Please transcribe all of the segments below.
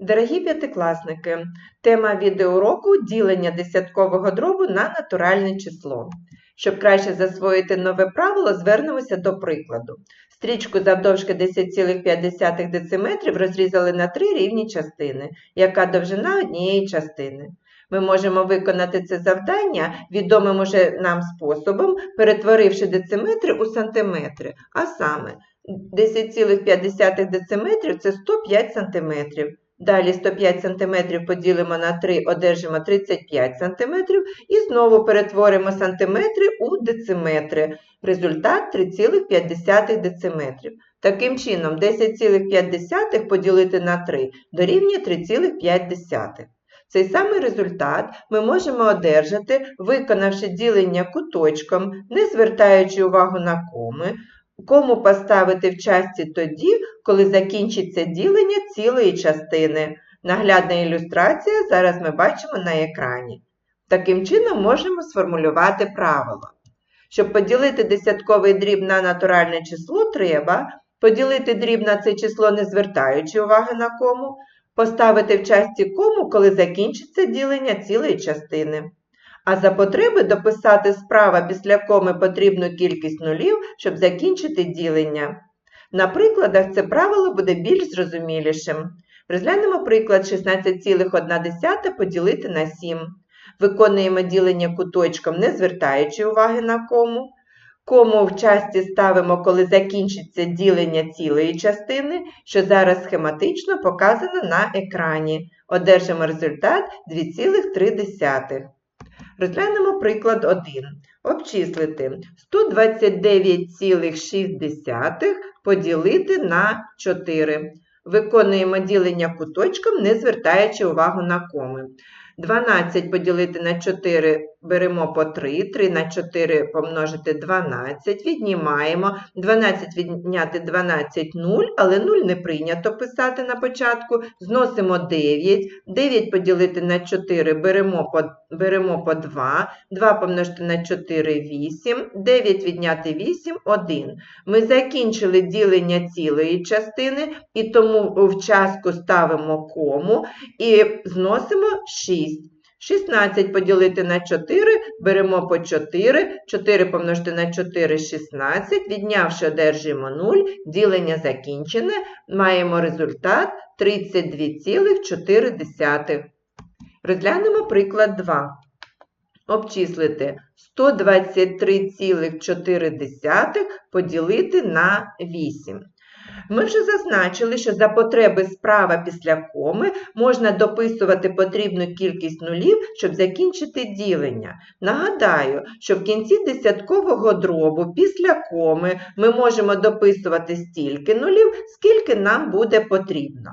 Дорогі п'ятикласники, тема відеоуроку – ділення десяткового дробу на натуральне число. Щоб краще засвоїти нове правило, звернемося до прикладу. Стрічку завдовжки 10,5 дециметрів розрізали на три рівні частини, яка довжина однієї частини. Ми можемо виконати це завдання відомим уже нам способом, перетворивши дециметри у сантиметри, а саме 10,5 дециметрів – це 105 сантиметрів. Далі 105 см поділимо на 3, одержимо 35 см і знову перетворимо сантиметри у дециметри. Результат 3,5 дециметрів. Таким чином 10,5 поділити на 3 дорівнює 3,5. Цей самий результат ми можемо одержати, виконавши ділення куточком, не звертаючи увагу на коми, кому поставити в часті тоді, коли закінчиться ділення цілої частини. Наглядна ілюстрація зараз ми бачимо на екрані. Таким чином можемо сформулювати правило. Щоб поділити десятковий дріб на натуральне число, треба поділити дріб на це число, не звертаючи уваги на кому, поставити в часті кому, коли закінчиться ділення цілої частини. А за потреби дописати справа після коми потрібну кількість нулів, щоб закінчити ділення. На прикладах це правило буде більш зрозумілішим. Розглянемо приклад 16,1 поділити на 7. Виконуємо ділення куточком, не звертаючи уваги на кому. Кому в часті ставимо, коли закінчиться ділення цілої частини, що зараз схематично показано на екрані. Одержимо результат 2,3. Розглянемо приклад 1. Обчислити 129,6 поділити на 4. Виконуємо ділення куточком, не звертаючи увагу на коми. 12 поділити на 4 беремо по 3, 3 на 4 помножити 12, віднімаємо, 12 відняти 12 – 0, але 0 не прийнято писати на початку, зносимо 9, 9 поділити на 4 беремо по, беремо по 2, 2 помножити на 4 – 8, 9 відняти 8 – 1. Ми закінчили ділення цілої частини, і тому в частку ставимо кому і зносимо 6. 16 поділити на 4, беремо по 4, 4 помножити на 4 – 16, віднявши одержуємо 0, ділення закінчене, маємо результат 32,4. Розглянемо приклад 2. Обчислити 123,4 поділити на 8. Ми вже зазначили, що за потреби справа після коми можна дописувати потрібну кількість нулів, щоб закінчити ділення. Нагадаю, що в кінці десяткового дробу після коми ми можемо дописувати стільки нулів, скільки нам буде потрібно.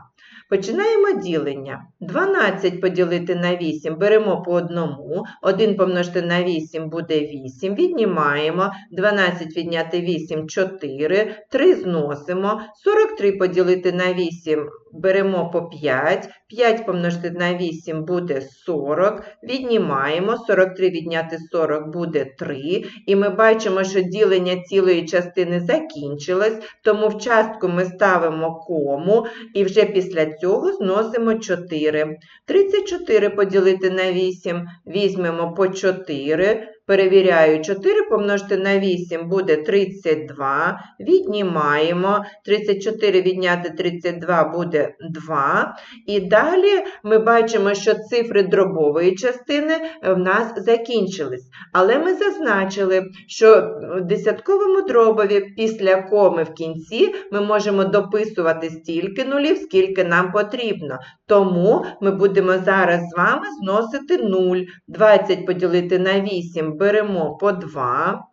Починаємо ділення. 12 поділити на 8 беремо по одному, 1 помножити на 8 буде 8, віднімаємо, 12 відняти 8 – 4, 3 зносимо, 43 поділити на 8 беремо по 5, 5 помножити на 8 буде 40, віднімаємо, 43 відняти 40 буде 3, і ми бачимо, що ділення цілої частини закінчилось, тому в частку ми ставимо кому, і вже після цього зносимо 4. 34 поділити на 8, візьмемо по 4, перевіряю, 4 помножити на 8 буде 32, віднімаємо, 34 відняти 32 буде 2. І далі ми бачимо, що цифри дробової частини в нас закінчились. Але ми зазначили, що в десятковому дробові після коми в кінці ми можемо дописувати стільки нулів, скільки нам потрібно. Тому ми будемо зараз з вами зносити 0. 20 поділити на 8 беремо по 2.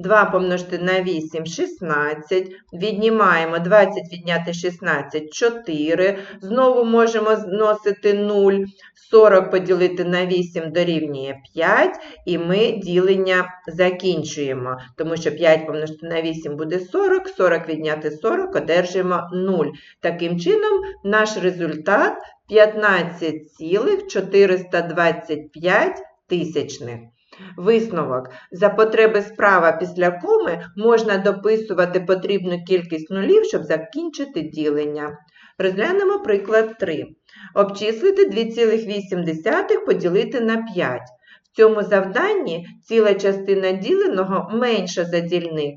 2 помножити на 8 – 16, віднімаємо 20 відняти 16 – 4, знову можемо зносити 0, 40 поділити на 8 дорівнює 5, і ми ділення закінчуємо, тому що 5 помножити на 8 буде 40, 40 відняти 40 одержимо 0. Таким чином, наш результат 15,425 тисячних. Висновок. За потреби справа після коми можна дописувати потрібну кількість нулів, щоб закінчити ділення. Розглянемо приклад 3. Обчислити 2,8 поділити на 5. В цьому завданні ціла частина діленого менша за дільник.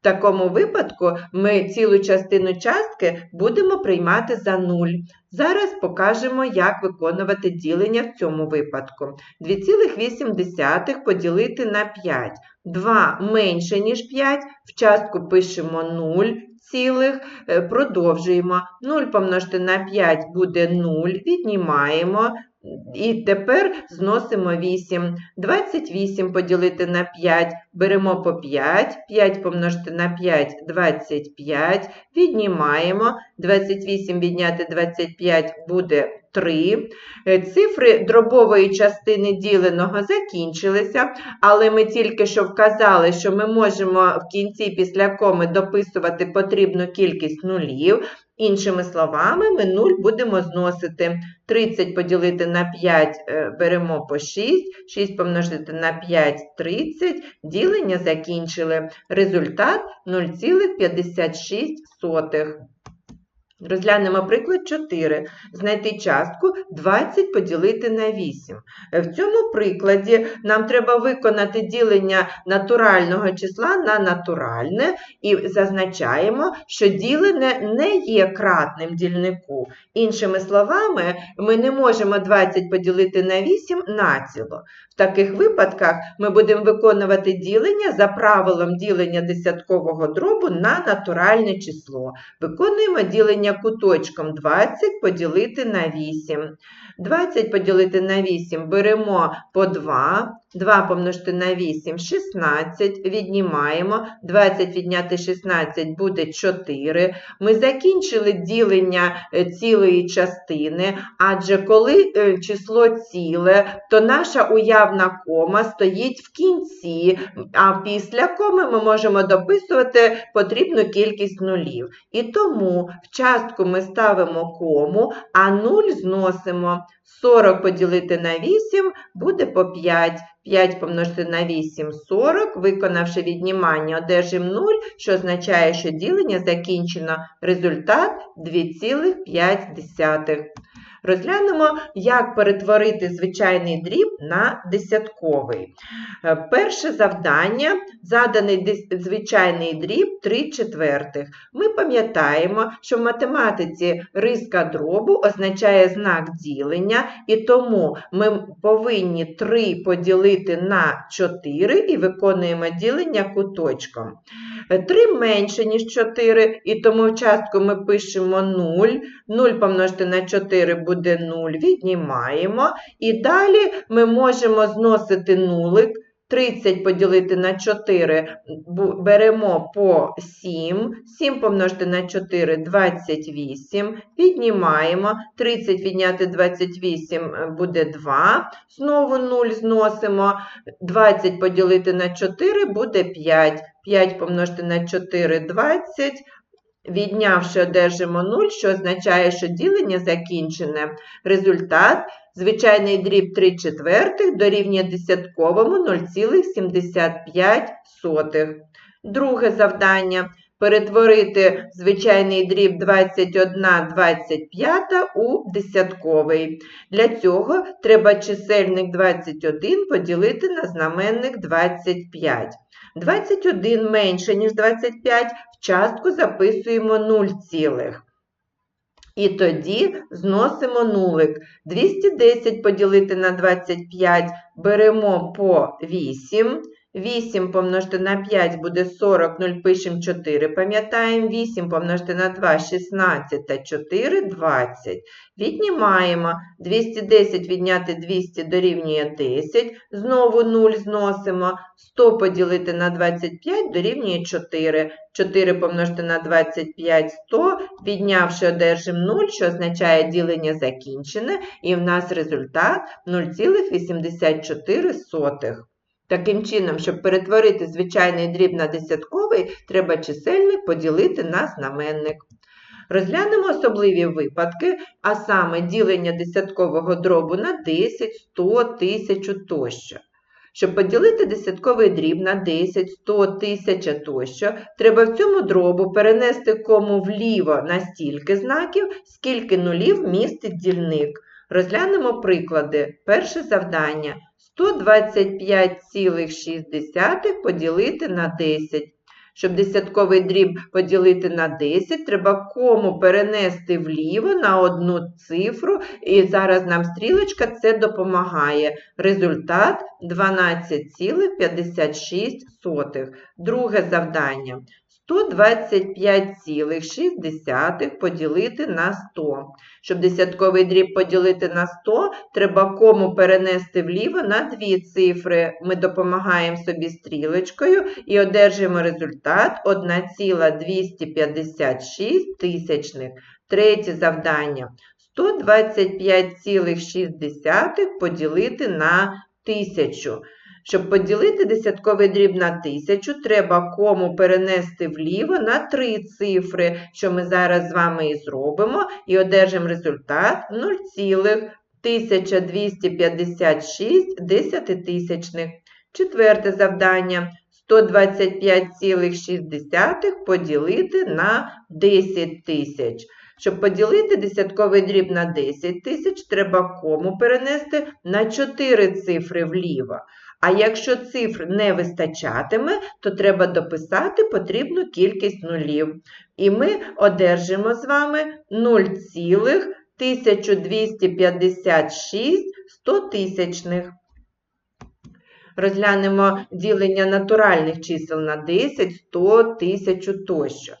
В такому випадку ми цілу частину частки будемо приймати за 0. Зараз покажемо, як виконувати ділення в цьому випадку. 2,8 поділити на 5. 2 менше, ніж 5, в частку пишемо 0 цілих, е, продовжуємо. 0 помножити на 5 буде 0, віднімаємо. І тепер зносимо 8. 28 поділити на 5, беремо по 5, 5 помножити на 5 – 25, віднімаємо, 28 відняти 25 буде 3. Е, Цифри дробової частини діленого закінчилися, але ми тільки що вказали, що ми можемо в кінці після коми дописувати потрібну кількість нулів. Іншими словами, ми 0 будемо зносити. 30 поділити на 5 е, беремо по 6, 6 помножити на 5 – 30, ділення закінчили. Результат 0,56. Розглянемо приклад 4. Знайти частку 20 поділити на 8. В цьому прикладі нам треба виконати ділення натурального числа на натуральне і зазначаємо, що ділене не є кратним дільнику. Іншими словами, ми не можемо 20 поділити на 8 націло. В таких випадках ми будемо виконувати ділення за правилом ділення десяткового дробу на натуральне число. Виконуємо ділення куточком 20 поділити на 8. 20 поділити на 8 беремо по 2, 2 помножити на 8 – 16, віднімаємо, 20 відняти 16 буде 4. Ми закінчили ділення е, цілої частини, адже коли е, число ціле, то наша уявна кома стоїть в кінці, а після коми ми можемо дописувати потрібну кількість нулів. І тому в частку ми ставимо кому, а 0 зносимо. 40 поділити на 8 буде по 5. 5 помножити на 8 – 40. Виконавши віднімання, одержимо 0, що означає, що ділення закінчено. Результат 2,5. Розглянемо, як перетворити звичайний дріб на десятковий. Е, Перше завдання заданий звичайний дріб 3 четвертих. Ми пам'ятаємо, що в математиці риска дробу означає знак ділення, і тому ми повинні 3 поділити на 4 і виконуємо ділення куточком. 3 менше, ніж 4, і тому в частку ми пишемо 0. 0 помножити на 4 буде 0, віднімаємо. І далі ми можемо зносити нулик. 30 поділити на 4 беремо по 7. 7 помножити на 4 – 28. Віднімаємо. 30 відняти 28 е, буде 2. Знову 0 зносимо. 20 поділити на 4 буде 5. 5 помножити на 4 – 20. Віднявши, одержимо 0, що означає, що ділення закінчене. Результат – звичайний дріб 3 четвертих дорівнює десятковому 0,75. Друге завдання – перетворити звичайний дріб 21 25 у десятковий. Для цього треба чисельник 21 поділити на знаменник 25. 21 менше, ніж 25, в частку записуємо 0 цілих. І тоді зносимо нулик. 210 поділити на 25 беремо по 8. 8 помножити на 5 буде 40, 0 пишемо 4. Пам'ятаємо, 8 помножити на 2 – 16 та 4 – 20. Віднімаємо. 210 відняти 200 дорівнює 10. Знову 0 зносимо. 100 поділити на 25 дорівнює 4. 4 помножити на 25 – 100. Віднявши, одержимо 0, що означає ділення закінчене. І в нас результат 0,84. Таким чином, щоб перетворити звичайний дріб на десятковий, треба чисельник поділити на знаменник. Розглянемо особливі випадки, а саме ділення десяткового дробу на 10, 100, 1000 тощо. Щоб поділити десятковий дріб на 10, 100, 1000 тощо, треба в цьому дробу перенести кому вліво на стільки знаків, скільки нулів містить дільник. Розглянемо приклади. Перше завдання. 125,6 поділити на 10. Щоб десятковий дріб поділити на 10, треба кому перенести вліво на одну цифру, і зараз нам стрілочка це допомагає. Результат 12,56. Друге завдання. 125,6 поділити на 100. Щоб десятковий дріб поділити на 100, треба кому перенести вліво на дві цифри. Ми допомагаємо собі стрілочкою і одержуємо результат 1,256 тисячних. Третє завдання. 125,6 поділити на 1000. Щоб поділити десятковий дріб на 1000, треба кому перенести вліво на три цифри, що ми зараз з вами і зробимо, і одержимо результат 0,1256 десятитисячних. Четверте завдання. 125,6 поділити на 10 тисяч. Щоб поділити десятковий дріб на 10 тисяч, треба кому перенести на 4 цифри вліво. А якщо цифр не вистачатиме, то треба дописати потрібну кількість нулів. І ми одержимо з вами 0,1256 стотисячних. Розглянемо ділення натуральних чисел на 10, 100, 1000 тощо.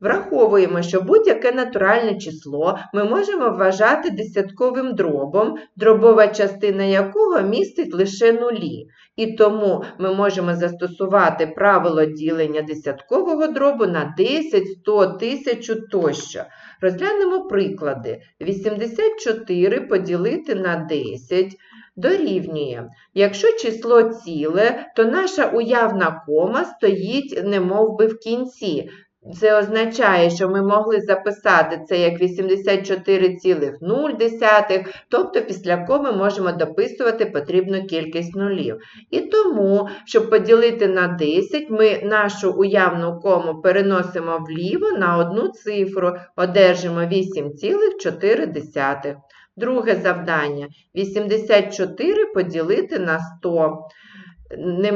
Враховуємо, що будь-яке натуральне число ми можемо вважати десятковим дробом, дробова частина якого містить лише нулі. І тому ми можемо застосувати правило ділення десяткового дробу на 10, 100, 1000 тощо. Розглянемо приклади. 84 поділити на 10 дорівнює. Якщо число ціле, то наша уявна кома стоїть немов би в кінці. Це означає, що ми могли записати це як 84,0, тобто після коми можемо дописувати потрібну кількість нулів. І тому, щоб поділити на 10, ми нашу уявну кому переносимо вліво на одну цифру, одержимо 8,4. Друге завдання 84 поділити на 100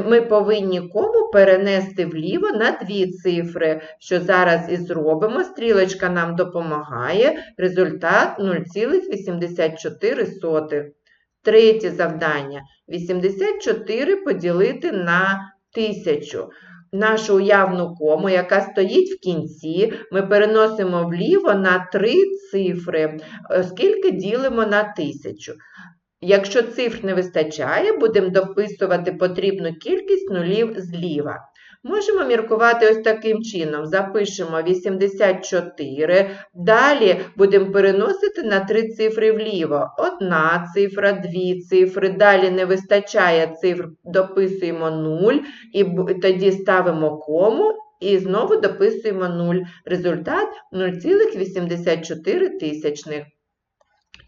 ми повинні кому перенести вліво на дві цифри, що зараз і зробимо. Стрілочка нам допомагає. Результат 0,84. Третє завдання. 84 поділити на 1000. Нашу уявну кому, яка стоїть в кінці, ми переносимо вліво на три цифри, оскільки ділимо на 1000. Якщо цифр не вистачає, будемо дописувати потрібну кількість нулів зліва. Можемо міркувати ось таким чином. Запишемо 84, далі будемо переносити на три цифри вліво. Одна цифра, дві цифри, далі не вистачає цифр, дописуємо 0, і тоді ставимо кому і знову дописуємо 0. Результат 0,84 тисячних.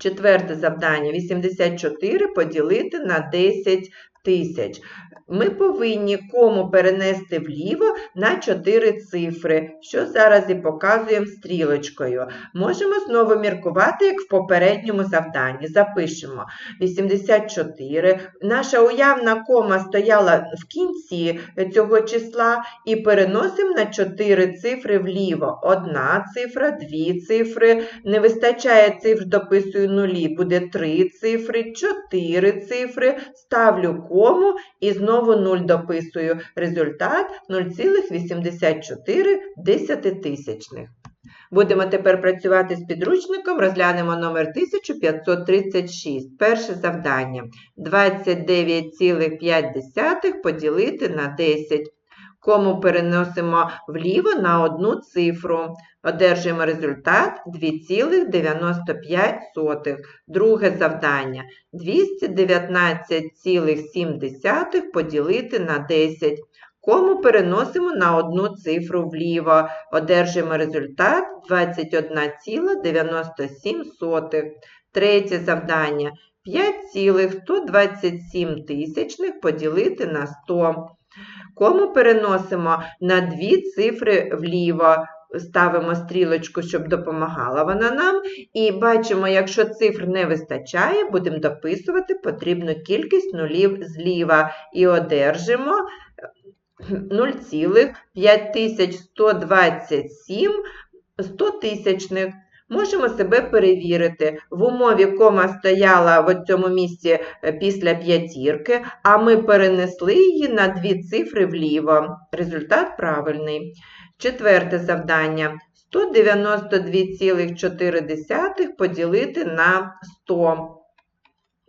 Четверте завдання 84 поділити на 10 тисяч. Ми повинні кому перенести вліво на 4 цифри, що зараз і показуємо стрілочкою. Можемо знову міркувати, як в попередньому завданні. Запишемо 84. Наша уявна кома стояла в кінці цього числа і переносимо на 4 цифри вліво. Одна цифра, дві цифри. Не вистачає цифр, дописую нулі, буде 3 цифри, 4 цифри. Ставлю кому і знову 0 дописую. Результат 0,84 десятитисячних. Будемо тепер працювати з підручником, розглянемо номер 1536. Перше завдання. 29,5 поділити на 10. Кому переносимо вліво на одну цифру. Одержуємо результат 2,95. Друге завдання 219,7 поділити на 10. Кому переносимо на одну цифру вліво. Одержуємо результат 21,97. Третє завдання 5,127 поділити на 100. Кому переносимо на дві цифри вліво, ставимо стрілочку, щоб допомагала вона нам. І бачимо, якщо цифр не вистачає, будемо дописувати потрібну кількість нулів зліва. І одержимо 0,5127 стотисячних. Можемо себе перевірити. В умові кома стояла в цьому місці е, після п'ятірки, а ми перенесли її на дві цифри вліво. Результат правильний. Четверте завдання. 192,4 поділити на 100.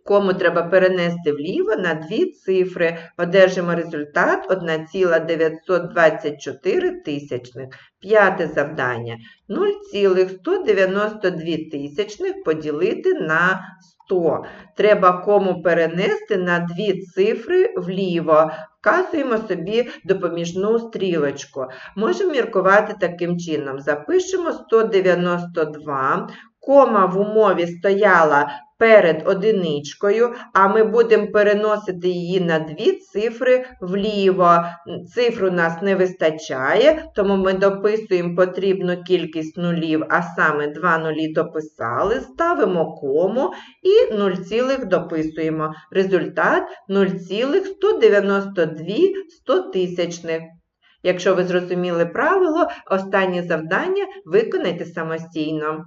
Кому треба перенести вліво на дві цифри. Одержимо результат 1,924 тисячних. П'яте завдання. 0,192 тисячних поділити на 100. Треба кому перенести на дві цифри вліво. Вказуємо собі допоміжну стрілочку. Можемо міркувати таким чином. Запишемо 192, кома в умові стояла перед одиничкою, а ми будемо переносити її на дві цифри вліво. Цифр у нас не вистачає, тому ми дописуємо потрібну кількість нулів, а саме 2 нулі дописали, ставимо кому і 0, цілих дописуємо. Результат 0,192 стотисячних. Якщо ви зрозуміли правило, останнє завдання виконайте самостійно.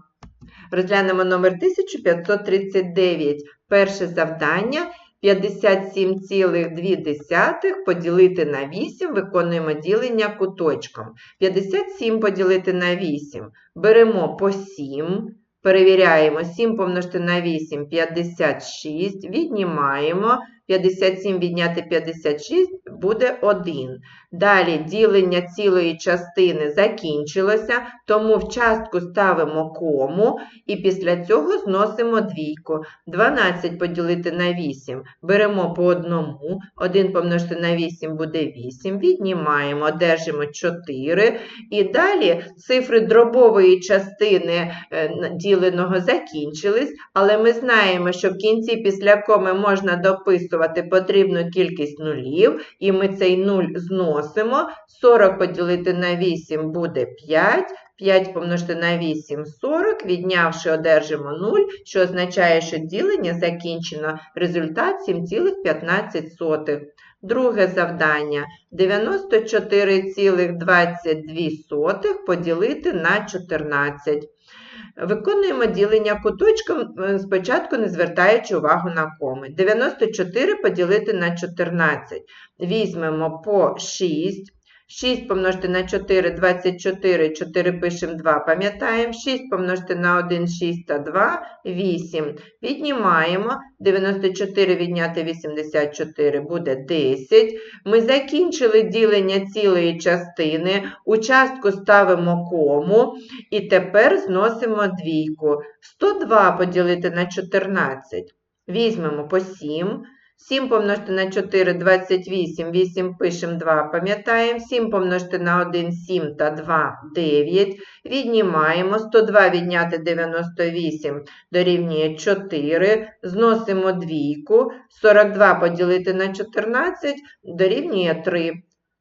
Розглянемо номер 1539. Перше завдання 57,2 поділити на 8, виконуємо ділення куточком. 57 поділити на 8. Беремо по 7, перевіряємо 7 помножити на 8 56, віднімаємо. 57 відняти 56 буде 1. Далі ділення цілої частини закінчилося, тому в частку ставимо кому і після цього зносимо двійку. 12 поділити на 8 беремо по одному, 1 помножити на 8 буде 8, віднімаємо, одержимо 4. І далі цифри дробової частини е, діленого закінчились, але ми знаємо, що в кінці після коми можна дописувати потрібну кількість нулів, і ми цей 0 зносимо. 40 поділити на 8 буде 5. 5 помножити на 8 40, віднявши, одержимо 0, що означає, що ділення закінчено. Результат 7,15. Друге завдання 94,22 поділити на 14. Виконуємо ділення куточком, е, спочатку не звертаючи увагу на коми. 94 поділити на 14. Візьмемо по 6. 6 помножити на 4 24, 4 пишемо 2, пам'ятаємо. 6 помножити на 1, 6 та 2, 8. Віднімаємо. 94 відняти 84 буде 10. Ми закінчили ділення цілої частини. У частку ставимо кому. І тепер зносимо двійку. 102 поділити на 14. Візьмемо по 7. 7 помножити на 4 28, 8 пишемо 2, пам'ятаємо, 7 помножити на 1 7 та 2 9. Віднімаємо 102 відняти 98 дорівнює 4. Зносимо двійку. 42 поділити на 14 дорівнює 3.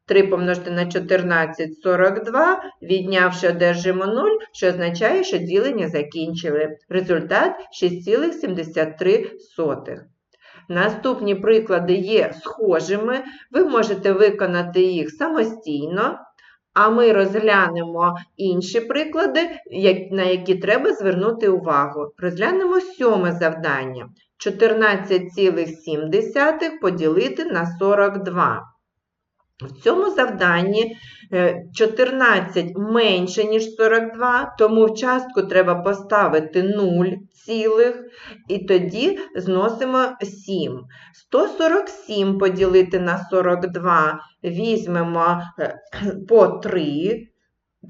3 помножити на 14 42, віднявши, одержимо 0, що означає, що ділення закінчили. Результат 6,73. Наступні приклади є схожими, ви можете виконати їх самостійно, а ми розглянемо інші приклади, на які треба звернути увагу. Розглянемо сьоме завдання. 14,7 поділити на 42. В цьому завданні 14 е, менше, ніж 42, тому в частку треба поставити 0 цілих, і тоді зносимо 7. 147 поділити на 42, візьмемо е, по 3.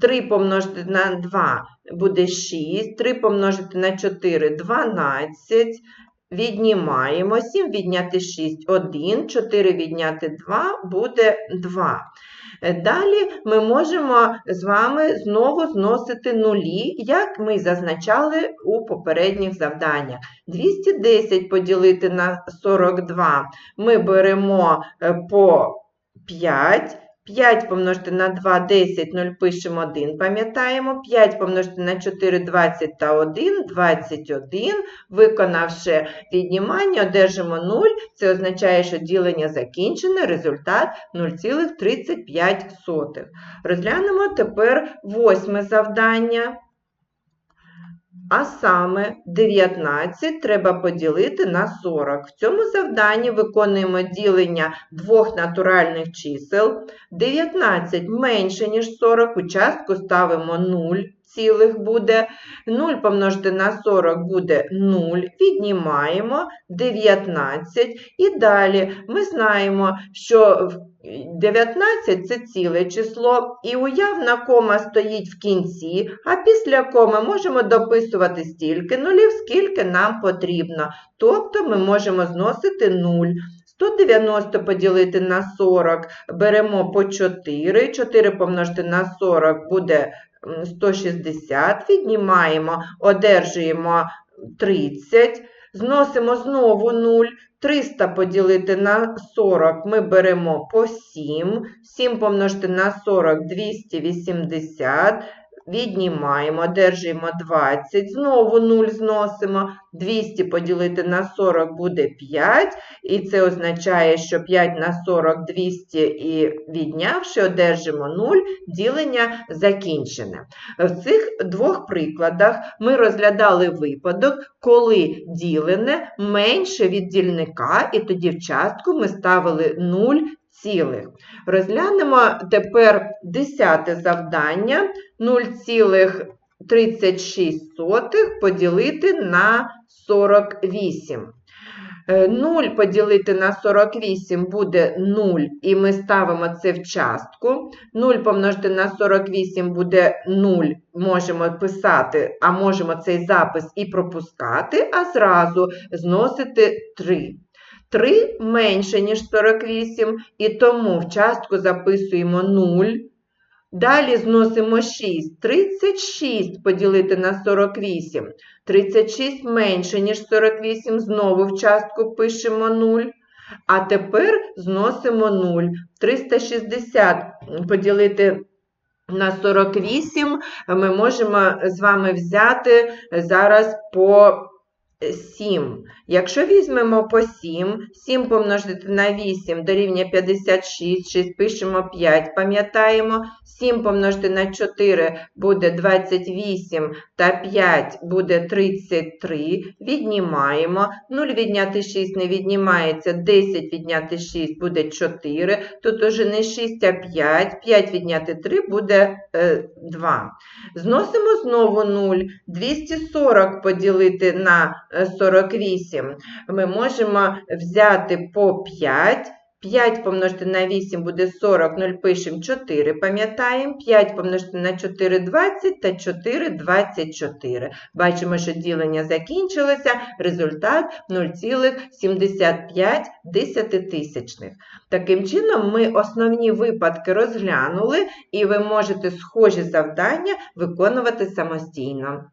3 помножити на 2 буде 6, 3 помножити на 4 12. Віднімаємо 7 відняти 6 1, 4 відняти 2 буде 2. Е, Далі ми можемо з вами знову зносити нулі, як ми зазначали у попередніх завданнях. 210 поділити на 42 ми беремо е, по 5. 5 помножити на 2 – 10, 0 пишемо 1, пам'ятаємо. 5 помножити на 4 – 20 та 1 – 21. Виконавши віднімання, одержимо 0. Це означає, що ділення закінчене, результат 0,35. Розглянемо тепер восьме завдання. А саме 19 треба поділити на 40. В цьому завданні виконуємо ділення двох натуральних чисел. 19 менше, ніж 40, у частку ставимо 0 цілих буде. 0 помножити на 40 буде 0, віднімаємо 19. І далі ми знаємо, що 19 це ціле число, і уявна кома стоїть в кінці, а після коми можемо дописувати стільки нулів, скільки нам потрібно. Тобто ми можемо зносити 0. 190 поділити на 40 беремо по 4. 4 помножити на 40 буде 160, віднімаємо, одержуємо 30, зносимо знову 0. 300 поділити на 40 ми беремо по 7, 7 помножити на 40 – 280, віднімаємо, одержуємо 20, знову 0 зносимо, 200 поділити на 40 буде 5, і це означає, що 5 на 40 – 200 і віднявши, одержимо 0, ділення закінчене. В цих двох прикладах ми розглядали випадок, коли ділене менше від дільника, і тоді в частку ми ставили 0 цілих. Розглянемо тепер десяте завдання 0,36 поділити на 48. 0 Е, поділити на 48 буде 0, і ми ставимо це в частку. 0 помножити на 48 буде 0, можемо писати, а можемо цей запис і пропускати, а зразу зносити 3. 3 менше, ніж 48, і тому в частку записуємо 0. Далі зносимо 6. 36 поділити на 48. 36 менше, ніж 48, знову в частку пишемо 0. А тепер зносимо 0. 360 поділити на 48 ми можемо з вами взяти зараз по 7. Якщо візьмемо по 7, 7 помножити на 8 дорівнює 56, 6 пишемо 5, пам'ятаємо, 7 помножити на 4 буде 28 та 5 буде 33, віднімаємо, 0 відняти 6 не віднімається, 10 відняти 6 буде 4, тут уже не 6, а 5, 5 відняти 3 буде е, 2. Зносимо знову 0, 240 поділити на 48 ми можемо взяти по 5. 5 помножити на 8 буде 40, 0 пишемо 4, пам'ятаємо, 5 помножити на 4 – 20 та 4 – 24. Бачимо, що ділення закінчилося, результат 0,75 десятитисячних. Таким чином, ми основні випадки розглянули, і ви можете схожі завдання виконувати самостійно.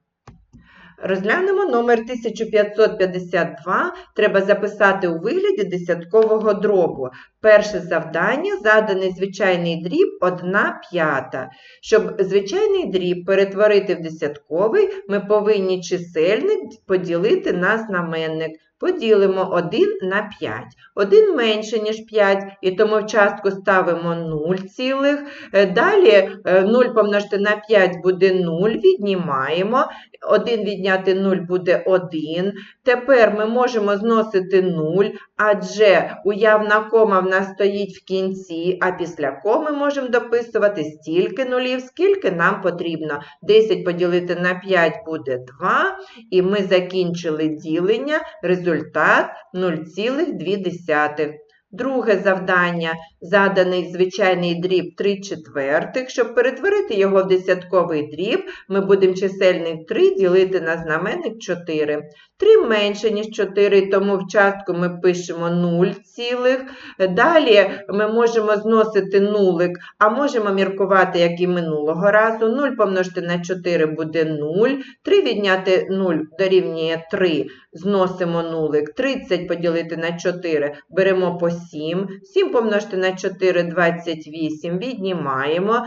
Розглянемо номер 1552. Треба записати у вигляді десяткового дробу. Перше завдання заданий звичайний дріб 1 п'ята. Щоб звичайний дріб перетворити в десятковий, ми повинні чисельник поділити на знаменник. Поділимо 1 на 5. 1 менше, ніж 5, і тому в частку ставимо 0 цілих. Е, Далі 0 помножити на 5 буде 0, віднімаємо. 1 відняти 0 буде 1. Тепер ми можемо зносити 0, адже уявна кома в нас стоїть в кінці, а після коми можемо дописувати стільки нулів, скільки нам потрібно. 10 поділити на 5 буде 2, і ми закінчили ділення, результат 0,2. Друге завдання заданий звичайний дріб 3 четвертих. Щоб перетворити його в десятковий дріб, ми будемо чисельник 3 ділити на знаменник 4. 3 менше, ніж 4, тому в частку ми пишемо 0 цілих. Далі ми можемо зносити нулик, а можемо міркувати, як і минулого разу. 0 помножити на 4 буде 0. 3 відняти 0 дорівнює 3. Зносимо нулик. 30 поділити на 4 беремо по 7. 7 помножити на 4 – 28. Віднімаємо.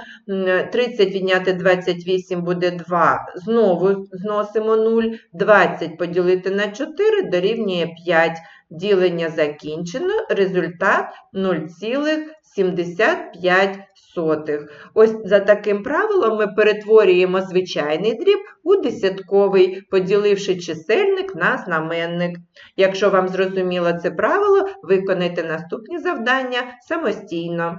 30 відняти 28 буде 2. Знову зносимо 0. 20 поділити на 4 дорівнює 5. Ділення закінчено. Результат 0,75. Ось за таким правилом ми перетворюємо звичайний дріб у десятковий, поділивши чисельник на знаменник. Якщо вам зрозуміло це правило, виконайте наступні завдання самостійно.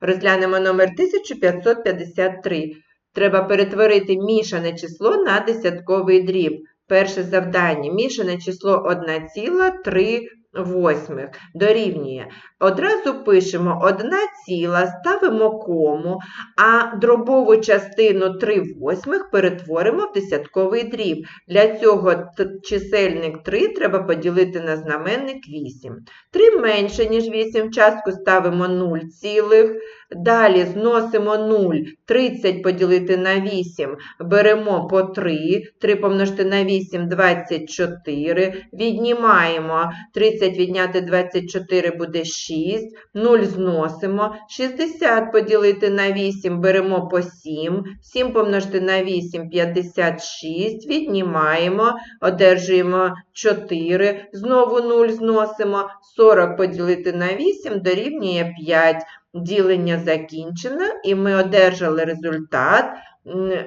Розглянемо номер 1553. Треба перетворити мішане число на десятковий дріб. Перше завдання. Мішане число 1,3 восьмих дорівнює. Одразу пишемо 1 ціла, ставимо кому, а дробову частину 3 восьмих перетворимо в десятковий дріб. Для цього чисельник 3 треба поділити на знаменник 8. 3 менше, ніж 8, в частку ставимо 0 цілих. Далі зносимо 0, 30 поділити на 8, беремо по 3, 3 помножити на 8 – 24, віднімаємо, 30 відняти 24 буде 6, 0 зносимо, 60 поділити на 8, беремо по 7, 7 помножити на 8 – 56, віднімаємо, одержуємо 4, знову 0 зносимо, 40 поділити на 8 дорівнює 5. Ділення закінчено, і ми одержали результат,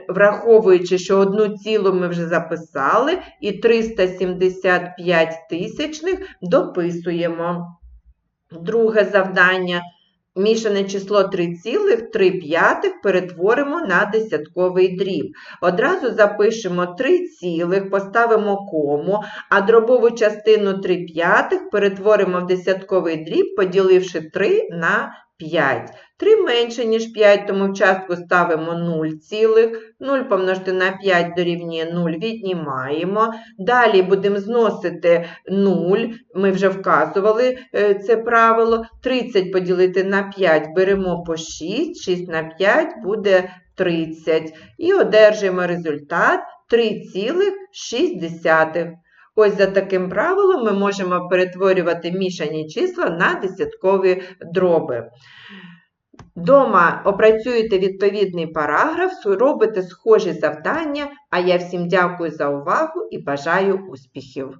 враховуючи, що одну цілу ми вже записали, і 375 тисячних дописуємо. Друге завдання. Мішане число 3,3 перетворимо на десятковий дріб. Одразу запишемо 3 цілих, поставимо кому, а дробову частину 3 п'ятих перетворимо в десятковий дріб, поділивши 3 на 5. 3 менше, ніж 5, тому в частку ставимо 0 цілих. 0 помножити на 5 дорівнює 0, віднімаємо. Далі будемо зносити 0, ми вже вказували е, це правило. 30 поділити на 5 беремо по 6, 6 на 5 буде 30. І одержуємо результат 3,6. Ось за таким правилом ми можемо перетворювати мішані числа на десяткові дроби. Дома опрацюєте відповідний параграф, робите схожі завдання, а я всім дякую за увагу і бажаю успіхів!